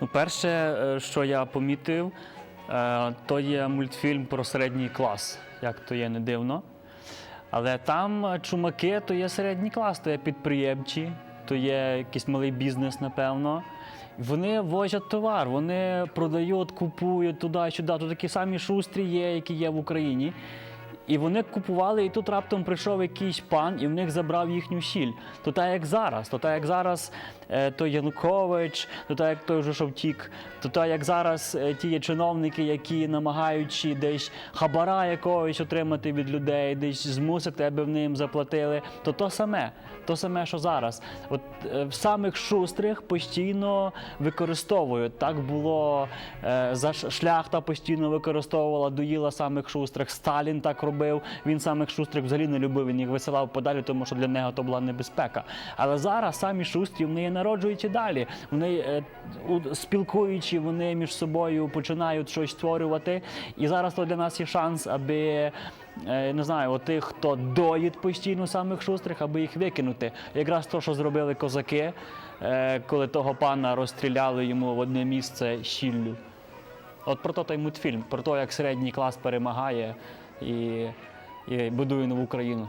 Ну, перше, е, що я помітив, е, то є мультфільм про середній клас, як то є не дивно. Але там е, чумаки то є середній клас, то є підприємці, то є якийсь малий бізнес, напевно. Вони возять товар, вони продають, купують туди-сюди. Тут такі самі шустрі є, які є в Україні. І вони купували, і тут раптом прийшов якийсь пан і в них забрав їхню сіль. То так як зараз, то так як зараз е, той Янукович, то так як той вже що втік, то так як зараз е, ті є чиновники, які намагаючи десь хабара якогось отримати від людей, десь змусити, аби в ним заплатили, то то саме, то саме, що зараз. От е, в самих шустрих постійно використовують. Так було за шляхта постійно використовувала, доїла самих шустрих. Сталін так робив. Він самих шустрих взагалі не любив. Він їх висилав подалі, тому що для нього то була небезпека. Але зараз самі шустрі вони народжують і далі. Вони е, спілкуючи, вони між собою починають щось створювати. І зараз то для нас є шанс, аби. е, Не знаю, от тих, хто доїть постійно самих шустрих, аби їх викинути. Якраз то, що зробили козаки, е, коли того пана розстріляли йому в одне місце щіллю. От про то той мультфільм, про те, як середній клас перемагає і, і будує нову країну.